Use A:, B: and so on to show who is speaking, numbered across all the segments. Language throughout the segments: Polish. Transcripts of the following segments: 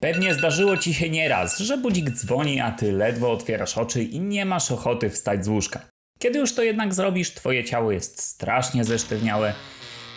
A: Pewnie zdarzyło ci się nieraz, że budzik dzwoni, a ty ledwo otwierasz oczy i nie masz ochoty wstać z łóżka. Kiedy już to jednak zrobisz, twoje ciało jest strasznie zesztywniałe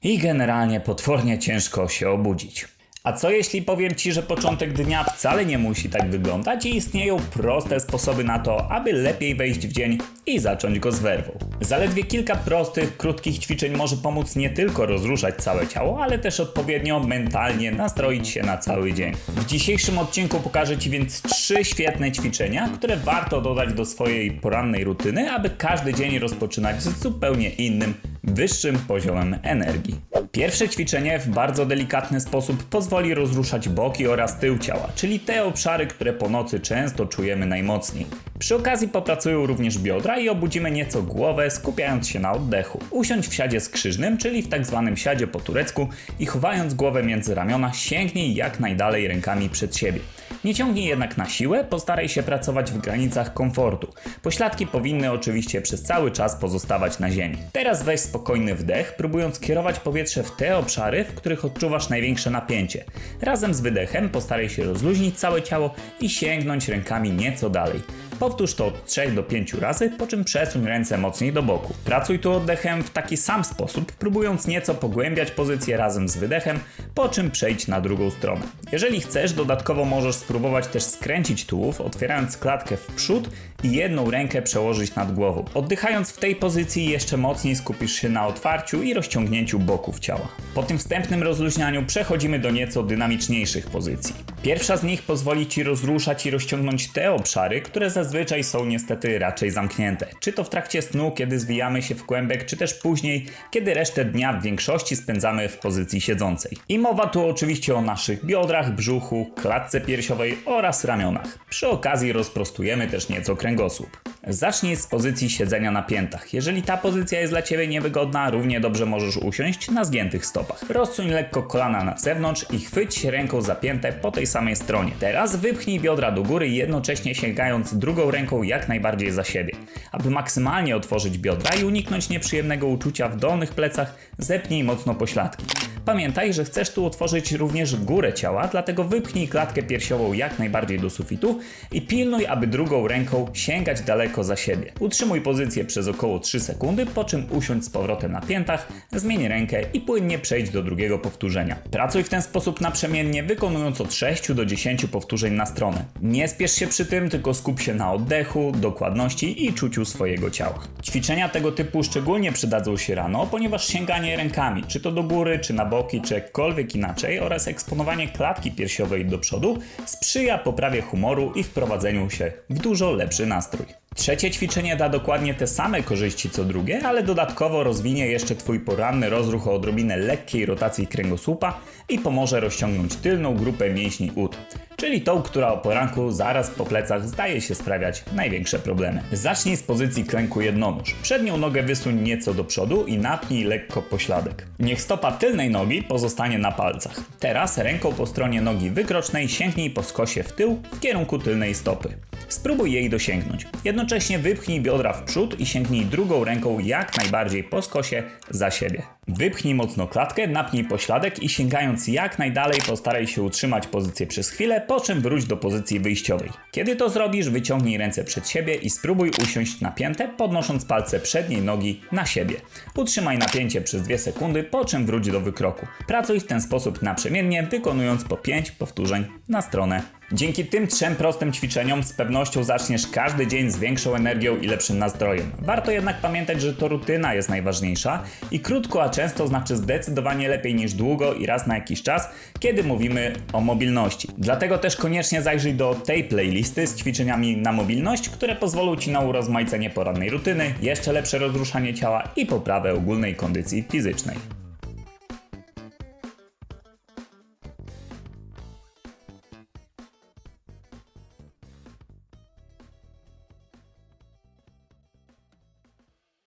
A: i generalnie potwornie ciężko się obudzić. A co jeśli powiem Ci, że początek dnia wcale nie musi tak wyglądać i istnieją proste sposoby na to, aby lepiej wejść w dzień i zacząć go z werwą. Zaledwie kilka prostych, krótkich ćwiczeń może pomóc nie tylko rozruszać całe ciało, ale też odpowiednio mentalnie nastroić się na cały dzień. W dzisiejszym odcinku pokażę Ci więc trzy świetne ćwiczenia, które warto dodać do swojej porannej rutyny, aby każdy dzień rozpoczynać z zupełnie innym, wyższym poziomem energii. Pierwsze ćwiczenie w bardzo delikatny sposób pozwoli rozruszać boki oraz tył ciała, czyli te obszary, które po nocy często czujemy najmocniej. Przy okazji popracują również biodra i obudzimy nieco głowę, skupiając się na oddechu. Usiądź w siadzie skrzyżnym, czyli w tak zwanym siadzie po turecku i chowając głowę między ramiona, sięgnij jak najdalej rękami przed siebie. Nie ciągnij jednak na siłę, postaraj się pracować w granicach komfortu. Pośladki powinny oczywiście przez cały czas pozostawać na ziemi. Teraz weź spokojny wdech, próbując kierować powietrze w te obszary, w których odczuwasz największe napięcie. Razem z wydechem postaraj się rozluźnić całe ciało i sięgnąć rękami nieco dalej. Powtórz to od 3 do 5 razy, po czym przesuń ręce mocniej do boku. Pracuj tu oddechem w taki sam sposób, próbując nieco pogłębiać pozycję razem z wydechem, po czym przejdź na drugą stronę. Jeżeli chcesz, dodatkowo możesz spróbować też skręcić tułów, otwierając klatkę w przód i jedną rękę przełożyć nad głową. Oddychając w tej pozycji jeszcze mocniej skupisz się na otwarciu i rozciągnięciu boków ciała. Po tym wstępnym rozluźnianiu przechodzimy do nieco dynamiczniejszych pozycji. Pierwsza z nich pozwoli Ci rozruszać i rozciągnąć te obszary, które zazwyczaj są niestety raczej zamknięte. Czy to w trakcie snu, kiedy zwijamy się w kłębek, czy też później, kiedy resztę dnia w większości spędzamy w pozycji siedzącej. I mowa tu oczywiście o naszych biodrach, brzuchu, klatce piersiowej oraz ramionach. Przy okazji rozprostujemy też nieco kręgosłup. Zacznij z pozycji siedzenia na piętach. Jeżeli ta pozycja jest dla Ciebie niewygodna, równie dobrze możesz usiąść na zgiętych stopach. Rozsuń lekko kolana na zewnątrz i chwyć ręką za piętę po tej samej stronie. Teraz wypchnij biodra do góry, jednocześnie sięgając drugą ręką jak najbardziej za siebie. Aby maksymalnie otworzyć biodra i uniknąć nieprzyjemnego uczucia w dolnych plecach, zepnij mocno pośladki. Pamiętaj, że chcesz tu otworzyć również górę ciała, dlatego wypchnij klatkę piersiową jak najbardziej do sufitu i pilnuj, aby drugą ręką sięgać daleko za siebie. Utrzymuj pozycję przez około 3 sekundy, po czym usiądź z powrotem na piętach, zmień rękę i płynnie przejdź do drugiego powtórzenia. Pracuj w ten sposób naprzemiennie, wykonując od 6 do 10 powtórzeń na stronę. Nie spiesz się przy tym, tylko skup się na oddechu, dokładności i czuciu swojego ciała. Ćwiczenia tego typu szczególnie przydadzą się rano, ponieważ sięganie rękami, czy to do góry, czy na boki, czy jakkolwiek inaczej, oraz eksponowanie klatki piersiowej do przodu sprzyja poprawie humoru i wprowadzeniu się w dużo lepszy nastrój. Trzecie ćwiczenie da dokładnie te same korzyści co drugie, ale dodatkowo rozwinie jeszcze Twój poranny rozruch o odrobinę lekkiej rotacji kręgosłupa i pomoże rozciągnąć tylną grupę mięśni ud, czyli tą, która o poranku zaraz po plecach zdaje się sprawiać największe problemy. Zacznij z pozycji klęku jednonóż. Przednią nogę wysuń nieco do przodu i napnij lekko pośladek. Niech stopa tylnej nogi pozostanie na palcach. Teraz ręką po stronie nogi wykrocznej sięgnij po skosie w tył w kierunku tylnej stopy. Spróbuj jej dosięgnąć. Jednocześnie wypchnij biodra w przód i sięgnij drugą ręką jak najbardziej po skosie za siebie. Wypchnij mocno klatkę, napnij pośladek i sięgając jak najdalej postaraj się utrzymać pozycję przez chwilę, po czym wróć do pozycji wyjściowej. Kiedy to zrobisz, wyciągnij ręce przed siebie i spróbuj usiąść na piętę, podnosząc palce przedniej nogi na siebie. Utrzymaj napięcie przez 2 sekundy, po czym wróć do wykroku. Pracuj w ten sposób naprzemiennie, wykonując po 5 powtórzeń na stronę Dzięki tym trzem prostym ćwiczeniom z pewnością zaczniesz każdy dzień z większą energią i lepszym nastrojem. Warto jednak pamiętać, że to rutyna jest najważniejsza i krótko, a często znaczy zdecydowanie lepiej niż długo i raz na jakiś czas, kiedy mówimy o mobilności. Dlatego też koniecznie zajrzyj do tej playlisty z ćwiczeniami na mobilność, które pozwolą Ci na urozmaicenie porannej rutyny, jeszcze lepsze rozruszanie ciała i poprawę ogólnej kondycji fizycznej.